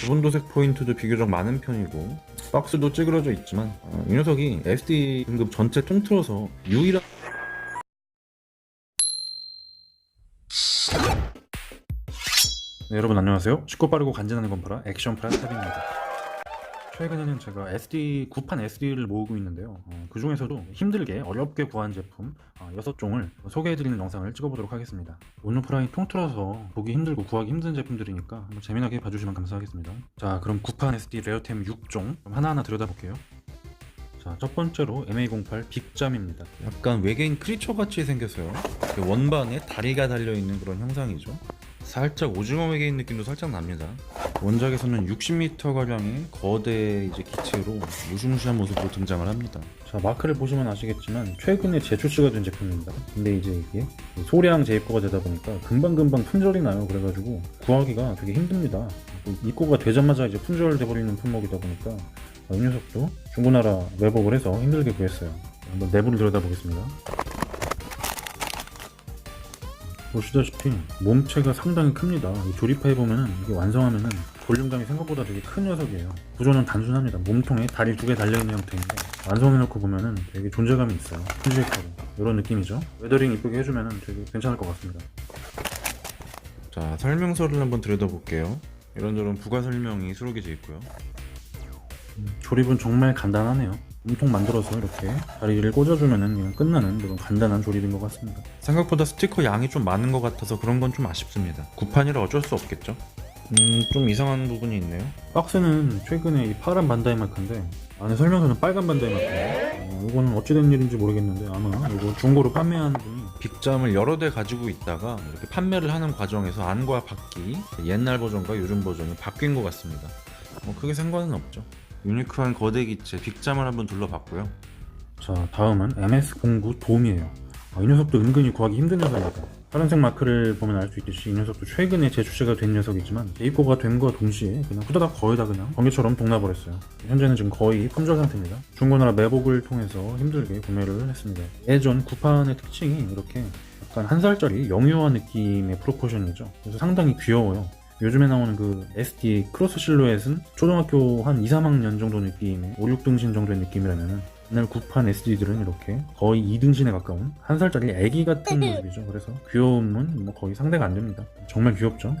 부분 도색 포인트도 비교적 많은 편이고 박스도 찌그러져 있지만 어, 이 녀석이 SD 등급 전체 통틀어서 유일한 네, 여러분 안녕하세요. 쉽고 빠르고 간지나는 건프라 액션 프라스탑입니다. 최근에는 제가 SD 구판 SD를 모으고 있는데요. 어, 그 중에서도 힘들게 어렵게 구한 제품 어, 6종을 소개해드리는 영상을 찍어보도록 하겠습니다. 온누프라이 통틀어서 보기 힘들고 구하기 힘든 제품들이니까 한번 재미나게 봐주시면 감사하겠습니다. 자, 그럼 구판 SD 레어템 6종 하나하나 들여다볼게요. 자, 첫 번째로 MA08 빅잠입니다. 약간 외계인 크리처 같이 생겼어요. 원반에 다리가 달려있는 그런 형상이죠. 살짝 오징어 외계인 느낌도 살짝 납니다. 원작에서는 60m가량의 거대 이제 기체로 무시무시한 모습으로 등장을 합니다. 자, 마크를 보시면 아시겠지만 최근에 재출시가 된 제품입니다. 근데 이제 이게 소량 재입고가 되다 보니까 금방 금방 품절이 나요. 그래가지고 구하기가 되게 힘듭니다. 또 입고가 되자마자 이제 품절 돼 버리는 품목이다 보니까 이 녀석도 중고나라 매복을 해서 힘들게 구했어요. 한번 내부를 들여다보겠습니다. 보시다시피 몸체가 상당히 큽니다. 이 조립해 보면은 이게 완성하면은 볼륨감이 생각보다 되게 큰 녀석이에요. 구조는 단순합니다. 몸통에 다리 두 개 달려 있는 형태인데 완성해놓고 보면은 되게 존재감이 있어요. 큰 이런 느낌이죠. 웨더링 이쁘게 해주면은 되게 괜찮을 것 같습니다. 자 설명서를 한번 들여다볼게요. 이런저런 부가 설명이 수록이 되어 있고요. 음, 조립은 정말 간단하네요. 몸통 만들어서 이렇게 다리를 꽂아주면은 그냥 끝나는 그런 간단한 조립인 것 같습니다. 생각보다 스티커 양이 좀 많은 것 같아서 그런 건 좀 아쉽습니다. 구판이라 어쩔 수 없겠죠? 음, 좀 이상한 부분이 있네요. 박스는 최근에 이 파란 반다이 마크인데 안에 설명서는 빨간 반다이 마크예요. 어, 이건 어찌된 일인지 모르겠는데 아마 이거 중고로 판매하는 분이 빅잠을 여러 대 가지고 있다가 이렇게 판매를 하는 과정에서 안과 밖이 옛날 버전과 요즘 버전이 바뀐 것 같습니다. 뭐 크게 상관은 없죠. 유니크한 거대 기체 빅잠을 한번 둘러봤고요. 자 다음은 MS09 돔이에요. 아, 이 녀석도 은근히 구하기 힘든 녀석입니다. 파란색 마크를 보면 알 수 있듯이 이 녀석도 최근에 재출시가 된 녀석이지만 재입고가 된과 동시에 그냥 후다닥 거의 다 그냥 번개처럼 동나버렸어요. 현재는 지금 거의 품절 상태입니다. 중고나라 매복을 통해서 힘들게 구매를 했습니다. 예전 구판의 특징이 이렇게 약간 한 살짜리 영유아 느낌의 프로포션이죠. 그래서 상당히 귀여워요. 요즘에 나오는 그 SD 크로스 실루엣은 초등학교 한 2, 3학년 정도 느낌의 5, 6등신 정도의 느낌이라면은 옛날 구판 SD들은 이렇게 거의 2등신에 가까운 한 살짜리 애기 같은 모습이죠. 그래서 귀여움은 뭐 거의 상대가 안 됩니다. 정말 귀엽죠.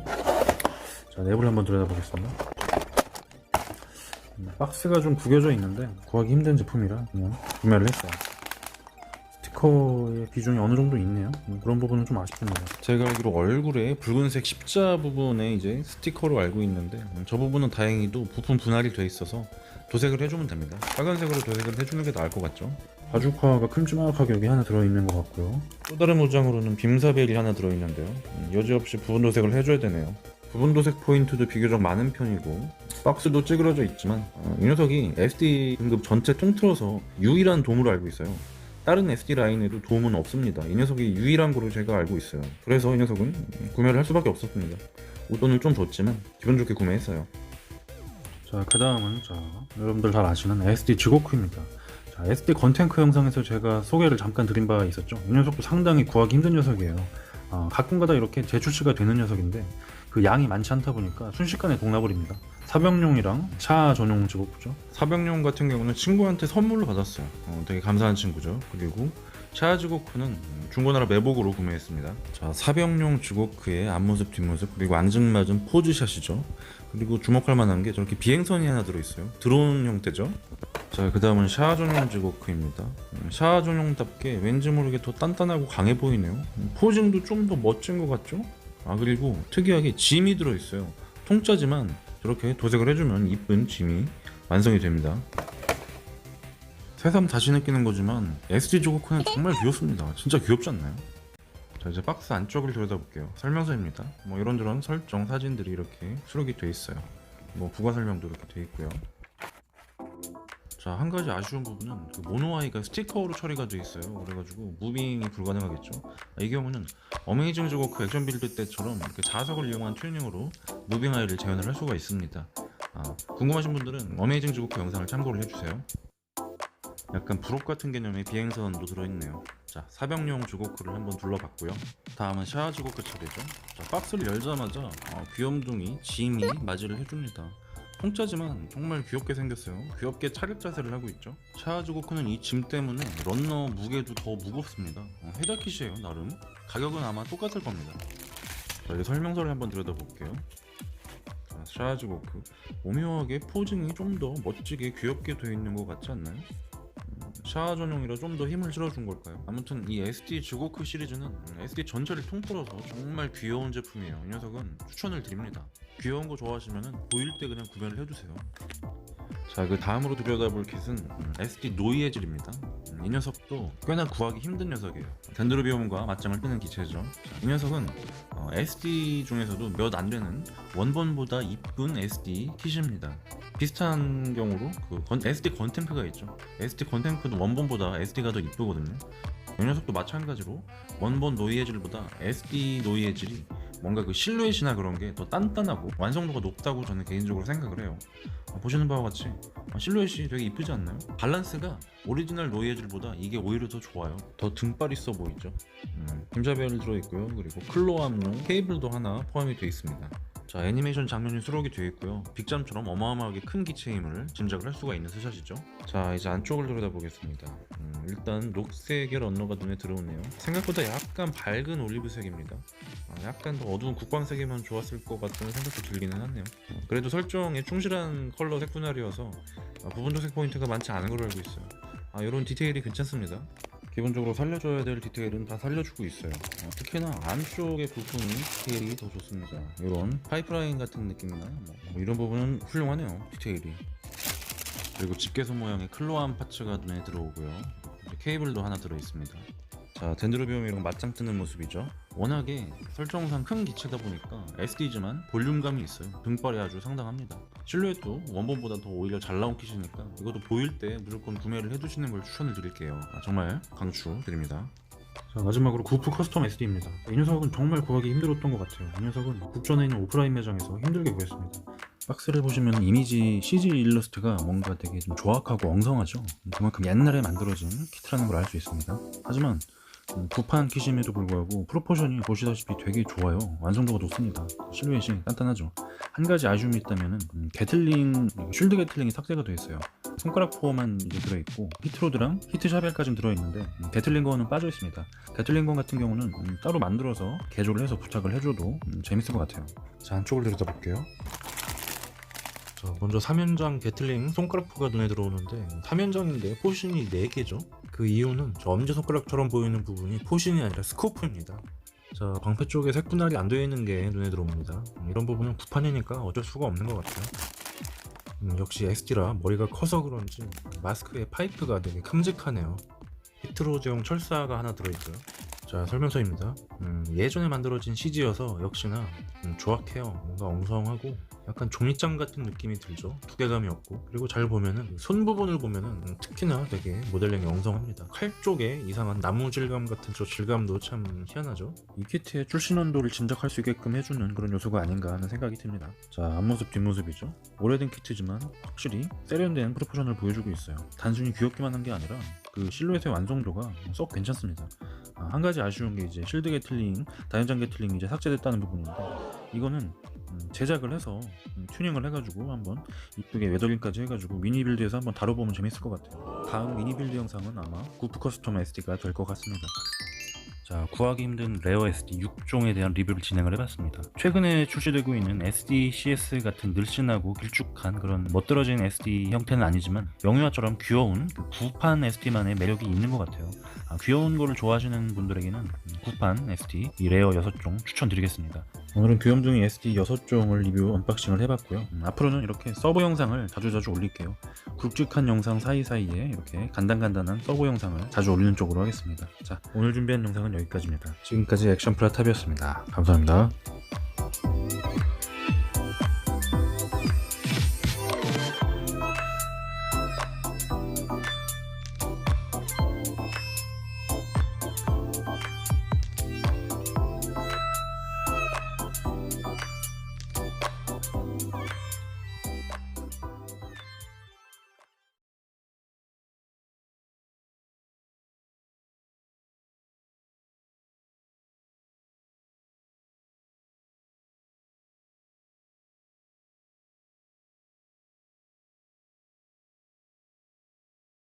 자 내부를 한번 들여다보겠습니다. 음, 박스가 좀 구겨져 있는데 구하기 힘든 제품이라 그냥 구매를 했어요. 스티커의 비중이 어느 정도 있네요. 음, 그런 부분은 좀 아쉽습니다. 제가 알기로 얼굴에 붉은색 십자 부분에 이제 스티커로 알고 있는데 음, 저 부분은 다행히도 부품 분할이 돼 있어서 도색을 해주면 됩니다. 빨간색으로 도색을 해주는 게 나을 것 같죠? 바주카가 큼지막하게 여기 하나 들어있는 것 같고요. 또 다른 모장으로는 빔사벨이 하나 들어있는데요. 음, 여지없이 부분 도색을 해줘야 되네요. 부분 도색 포인트도 비교적 많은 편이고 박스도 찌그러져 있지만 어, 이 녀석이 SD 등급 전체 통틀어서 유일한 돔으로 알고 있어요. 다른 SD 라인에도 도움은 없습니다. 이 녀석이 유일한 거로 제가 알고 있어요. 그래서 이 녀석은 구매를 할 수밖에 없었습니다. 웃돈을 좀 줬지만 기분 좋게 구매했어요. 자, 그 다음은 자, 여러분들 잘 아시는 SD 지고크입니다. 자, SD 건탱크 영상에서 제가 소개를 잠깐 드린 바가 있었죠. 이 녀석도 상당히 구하기 힘든 녀석이에요. 어, 가끔가다 이렇게 재출시가 되는 녀석인데 그 양이 많지 않다 보니까 순식간에 동나버립니다. 사병용이랑 차 전용 직업부죠. 사병용 같은 경우는 친구한테 선물로 받았어요. 어, 되게 감사한 친구죠. 그리고 차 지고크는 중고나라 매복으로 구매했습니다. 자, 사병용 지고크의 앞모습, 뒷모습, 그리고 앙증맞은 포즈샷이죠. 그리고 주목할 만한 게 저렇게 비행선이 하나 들어있어요. 드론 형태죠. 자, 그 다음은 샤아 전용 지고크입니다. 음, 샤아 전용답게 왠지 모르게 더 단단하고 강해 보이네요. 음, 포징도 좀 더 멋진 것 같죠? 아, 그리고 특이하게 짐이 들어있어요. 통짜지만 저렇게 도색을 해주면 이쁜 짐이 완성이 됩니다. 새삼 다시 느끼는 거지만 SD 조고크는 정말 귀엽습니다. 진짜 귀엽지 않나요? 자 이제 박스 안쪽을 들여다볼게요. 설명서입니다. 뭐 이런저런 설정 사진들이 이렇게 수록이 돼 있어요. 뭐 부가 설명도 이렇게 돼 있고요. 자 한 가지 아쉬운 부분은 그 모노아이가 스티커로 처리가 돼 있어요. 그래가지고 무빙이 불가능하겠죠. 이 경우는 어메이징 조고크 액션 빌드 때처럼 이렇게 자석을 이용한 튜닝으로 무빙 아이를 재현을 할 수가 있습니다. 아, 궁금하신 분들은 어메이징 조고크 영상을 참고를 해주세요. 약간 부록 같은 개념의 비행선도 들어있네요. 자, 사병용 주고크를 한번 둘러봤고요. 다음은 샤아 주고크 차례죠. 자, 박스를 열자마자 어, 귀염둥이 짐이 맞이를 해줍니다. 공짜지만 정말 귀엽게 생겼어요. 귀엽게 차렷 자세를 하고 있죠. 샤아 주고크는 이 짐 때문에 런너 무게도 더 무겁습니다. 어, 헤다킷이에요, 나름. 가격은 아마 똑같을 겁니다. 자, 여기 설명서를 한번 들여다볼게요. 자, 샤아 주고크. 오묘하게 포징이 좀 더 멋지게 귀엽게 되어 있는 것 같지 않나요? 음, 샤아 전용이라 좀 더 힘을 실어준 걸까요? 아무튼 이 SD 주고크 시리즈는 음, SD 전체를 통틀어서 정말 귀여운 제품이에요. 이 녀석은 추천을 드립니다. 귀여운 거 좋아하시면 보일 때 그냥 구매를 해두세요. 자, 그 다음으로 들여다볼 음, SD 노이에질입니다. 음, 이 녀석도 꽤나 구하기 힘든 녀석이에요. 덴드로비움과 맞짱을 뜨는 기체죠. 자, 이 녀석은 어, SD 중에서도 몇 안 되는 원본보다 이쁜 SD 킷입니다. 비슷한 경우로 그 건- SD 건템프가 있죠. SD 건템프도 원본보다 SD가 더 이쁘거든요. 이 녀석도 마찬가지로 원본 노이에질보다 SD 노이에질이 뭔가 그 실루엣이나 그런 게 더 단단하고 완성도가 높다고 저는 개인적으로 생각을 해요. 어, 보시는 바와 같이 어, 실루엣이 되게 이쁘지 않나요? 밸런스가 오리지널 노이에질보다 이게 오히려 더 좋아요. 더 등발 있어 보이죠. 음, 힘자벨 들어있고요. 그리고 클로암용 케이블도 하나 포함이 되어 있습니다. 자 애니메이션 장면이 수록이 되어 있고요. 빅잠처럼 어마어마하게 큰 기체의 힘을 짐작을 할 수가 있는 스샷이죠. 자 이제 안쪽을 들여다보겠습니다. 음, 일단 녹색의 런너가 눈에 들어오네요. 생각보다 약간 밝은 올리브색입니다. 아, 약간 더 어두운 국광색이면 좋았을 것 같다는 생각도 들기는 하네요. 어, 그래도 설정에 충실한 컬러 색분할이어서 아, 부분 도색 포인트가 많지 않은 걸로 알고 있어요. 아 이런 디테일이 괜찮습니다 기본적으로 살려줘야 될 디테일은 다 살려주고 있어요. 어, 특히나 안쪽의 부분이 디테일이 더 좋습니다. 이런 파이프라인 같은 느낌이나 뭐, 뭐 이런 부분은 훌륭하네요. 디테일이. 그리고 집게소 모양의 클로암 파츠가 눈에 들어오고요. 케이블도 하나 들어 있습니다. 자, 덴드로비움이랑 맞짱 뜨는 모습이죠. 워낙에 설정상 큰 기체다 보니까 SD지만 볼륨감이 있어요. 등발이 아주 상당합니다. 실루엣도 원본보다 더 오히려 잘 나온 킷이니까 이것도 보일 때 무조건 구매를 해두시는 걸 추천을 드릴게요. 아, 정말 강추 드립니다. 자 마지막으로 구프 커스텀 SD입니다. 이 녀석은 정말 구하기 힘들었던 것 같아요. 이 녀석은 국전에 있는 오프라인 매장에서 힘들게 구했습니다. 박스를 보시면 이미지 CG 일러스트가 뭔가 되게 좀 조악하고 엉성하죠. 그만큼 옛날에 만들어진 키트라는 걸 알 수 있습니다. 하지만 음, 구판 킷임에도 불구하고 프로포션이 보시다시피 되게 좋아요. 완성도가 높습니다. 실루엣이 단단하죠. 한 가지 아쉬움이 있다면은 음, 게틀링 쉴드 게틀링이 삭제가 되어 있어요. 손가락 포만 이제 들어있고 히트로드랑 히트 샤벨까지는 들어있는데 음, 게틀링건은 빠져 있습니다. 게틀링건 같은 경우는 음, 따로 만들어서 개조를 해서 부착을 해줘도 음, 재밌을 것 같아요. 자 안쪽을 들여다 볼게요. 자, 먼저 3연장 게틀링 손가락 포가 눈에 들어오는데 3연장인데 포신이 4개죠 그 이유는 저 엄지손가락처럼 보이는 부분이 포신이 아니라 스코프입니다. 자 방패 쪽에 색분할이 안 되어 있는 게 눈에 들어옵니다. 음, 이런 부분은 구판이니까 어쩔 수가 없는 것 같아요. 음, 역시 XD라 머리가 커서 그런지 마스크에 파이프가 되게 큼직하네요. 히트로제형 철사가 하나 들어있고요. 자 설명서입니다. 음, 예전에 만들어진 CG여서 역시나 음, 조악해요. 뭔가 엉성하고 약간 종이장 같은 느낌이 들죠 두께감이 없고 그리고 잘 보면은 손 부분을 보면은 음, 특히나 되게 모델링이 엉성합니다 칼 쪽에 이상한 나무 질감 같은 저 질감도 참 희한하죠 이 키트의 출신 원도를 짐작할 수 있게끔 해주는 그런 요소가 아닌가 하는 생각이 듭니다. 자, 앞모습 뒷모습이죠. 오래된 키트지만 확실히 세련된 프로포션을 보여주고 있어요. 단순히 귀엽기만 한 게 아니라 그 실루엣의 완성도가 썩 괜찮습니다. 아, 한 가지 아쉬운 게 이제 실드 게틀링, 다연장 게틀링이 이제 삭제됐다는 부분인데 이거는 음, 제작을 해서 음, 튜닝을 해가지고 한번 이쁘게 웨더링까지 해가지고 미니 빌드에서 한번 다뤄보면 재밌을 것 같아요. 다음 미니 빌드 영상은 아마 구프 커스텀 SD가 될 것 같습니다. 자, 구하기 힘든 레어 SD 6종에 대한 리뷰를 진행을 해봤습니다. 최근에 출시되고 있는 SD CS 같은 늘씬하고 길쭉한 그런 멋들어진 SD 형태는 아니지만 영유아처럼 귀여운 그 구판 SD만의 매력이 있는 것 같아요. 아, 귀여운 거를 좋아하시는 분들에게는 구판 SD 이 레어 6종 추천드리겠습니다. 오늘은 귀염둥이 SD 6종을 리뷰 언박싱을 해봤고요. 음, 앞으로는 이렇게 서브 영상을 자주자주 올릴게요. 굵직한 영상 사이사이에 이렇게 간단간단한 서브 영상을 자주 올리는 쪽으로 하겠습니다. 자, 오늘 준비한 영상은 여기까지입니다. 지금까지 액션 플라탑이었습니다. 감사합니다.